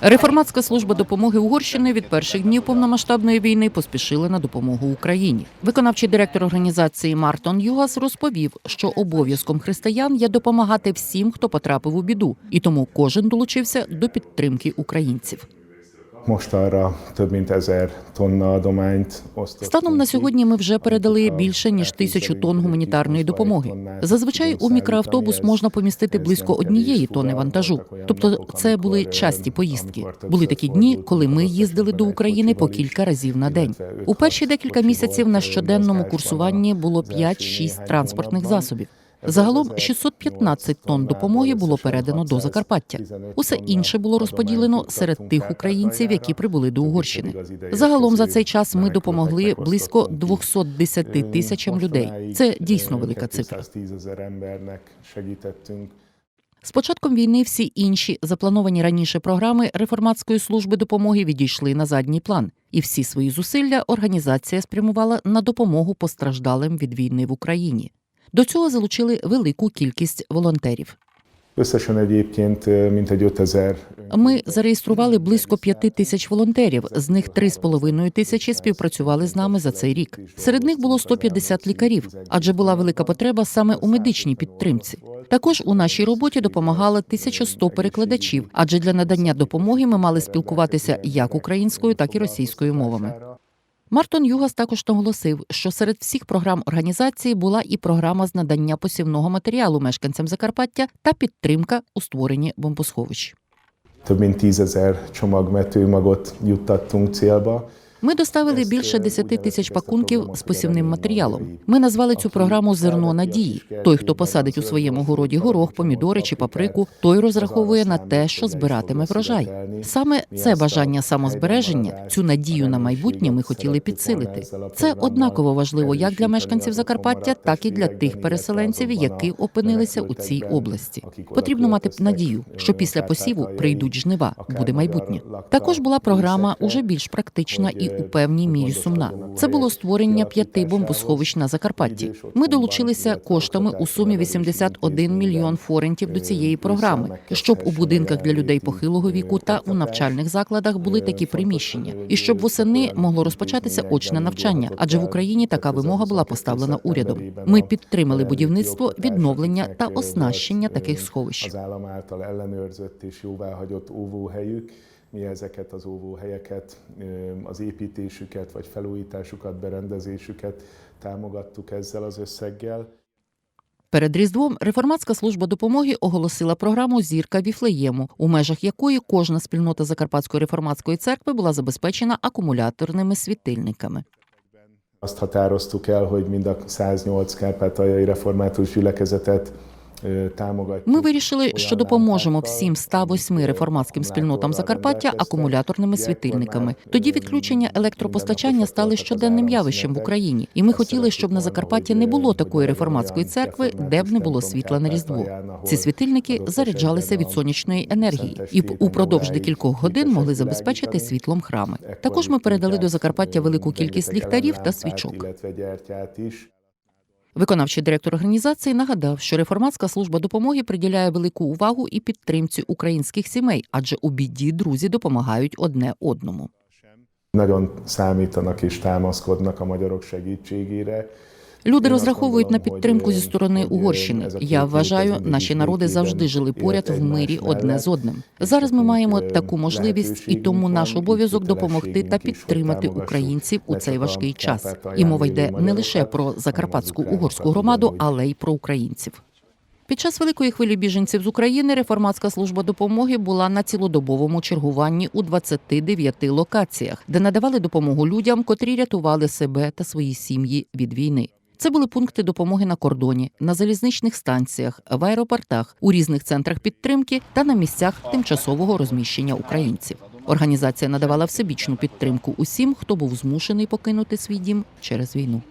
Реформатська служба допомоги Угорщини від перших днів повномасштабної війни поспішила на допомогу Україні. Виконавчий директор організації Мартон Югас розповів, що обов'язком християн є допомагати всім, хто потрапив у біду, і тому кожен долучився до підтримки українців. Arra több mint ezer tonna adományt osztottunk Станом на сьогодні ми вже передали більше ніж тисячу тонн гуманітарної допомоги. Зазвичай у мікроавтобус можна помістити близько однієї тонни вантажу. Тобто, це були часті поїздки. Були такі дні, коли ми їздили до України по кілька разів на день. У перші декілька місяців на щоденному курсуванні було 5-6 транспортних засобів. Загалом 615 тонн допомоги було передано до Закарпаття. Усе інше було розподілено серед тих українців, які прибули до Угорщини. Загалом за цей час ми допомогли близько 210 тисячам людей. Це дійсно велика цифра. 210 ezer embernek segítettünk. З початком війни всі інші заплановані раніше програми реформатської служби допомоги відійшли на задній план, і всі свої зусилля організація спрямувала на допомогу постраждалим від війни в Україні. До цього залучили велику кількість волонтерів. Mintegy 5000 Ми зареєстрували близько п'яти тисяч волонтерів. З них три з половиною тисячі співпрацювали з нами за цей рік. Серед них було 150 лікарів, адже була велика потреба саме у медичній підтримці. Також у нашій роботі допомагало 1100 перекладачів, адже для надання допомоги ми мали спілкуватися як українською, так і російською мовами. Мартон Югас також наголосив, що серед всіх програм організації була і програма з надання посівного матеріалу мешканцям Закарпаття та підтримка у створенні бомбосховищ. több mint 10 ezer csomag juttattunk célba. Ми доставили більше 10 тисяч пакунків з посівним матеріалом. Ми назвали цю програму Зерно надії. Той, хто посадить у своєму городі горох, помідори чи паприку, той розраховує на те, що збиратиме врожай. Саме це бажання самозбереження, цю надію на майбутнє ми хотіли підсилити. Це однаково важливо як для мешканців Закарпаття, так і для тих переселенців, які опинилися у цій області. Потрібно мати надію, що після посіву прийдуть жнива, буде майбутнє. Також була програма уже більш практична і у певній мірі сумна. Це було створення п'яти бомбосховищ на Закарпатті. Ми долучилися коштами у сумі 81 мільйон форентів до цієї програми, щоб у будинках для людей похилого віку та у навчальних закладах були такі приміщення, і щоб восени могло розпочатися очне навчання, адже в Україні така вимога була поставлена урядом. Ми підтримали будівництво, відновлення та оснащення таких сховищ. Mi ezeket az óvóhelyeket, az építésüket vagy felújításukat, berendezésüket támogattuk ezzel az összeggel. Перед Різдвом реформатська служба допомоги оголосила програму Зірка Віфлеєму, у межах якої кожна спільнота Закарпатської реформатської церкви була забезпечена акумуляторними світильниками. Azt határoztuk el, hogy mind a 108 kárpátaljai református gyülekezetet. Ми вирішили, що допоможемо всім 108 реформатським спільнотам Закарпаття акумуляторними світильниками. Тоді відключення електропостачання стали щоденним явищем в Україні, і ми хотіли, щоб на Закарпатті не було такої реформатської церкви, де б не було світла на різдво. Ці світильники заряджалися від сонячної енергії і упродовж декількох годин могли забезпечити світлом храми. Також ми передали до Закарпаття велику кількість ліхтарів та свічок. Виконавчий директор організації нагадав, що реформатська служба допомоги приділяє велику увагу і підтримці українських сімей, адже у біді друзі допомагають одне одному. Nagyon számítanak és támaszkodnak. Люди розраховують на підтримку зі сторони Угорщини. Я вважаю, наші народи завжди жили поряд в мирі одне з одним. Зараз ми маємо таку можливість, і тому наш обов'язок допомогти та підтримати українців у цей важкий час. І мова йде не лише про закарпатську угорську громаду, але й про українців. Під час великої хвилі біженців з України реформатська служба допомоги була на цілодобовому чергуванні у 29 локаціях, де надавали допомогу людям, котрі рятували себе та свої сім'ї від війни. Це були пункти допомоги на кордоні, на залізничних станціях, в аеропортах, у різних центрах підтримки та на місцях тимчасового розміщення українців. Організація надавала всебічну підтримку усім, хто був змушений покинути свій дім через війну.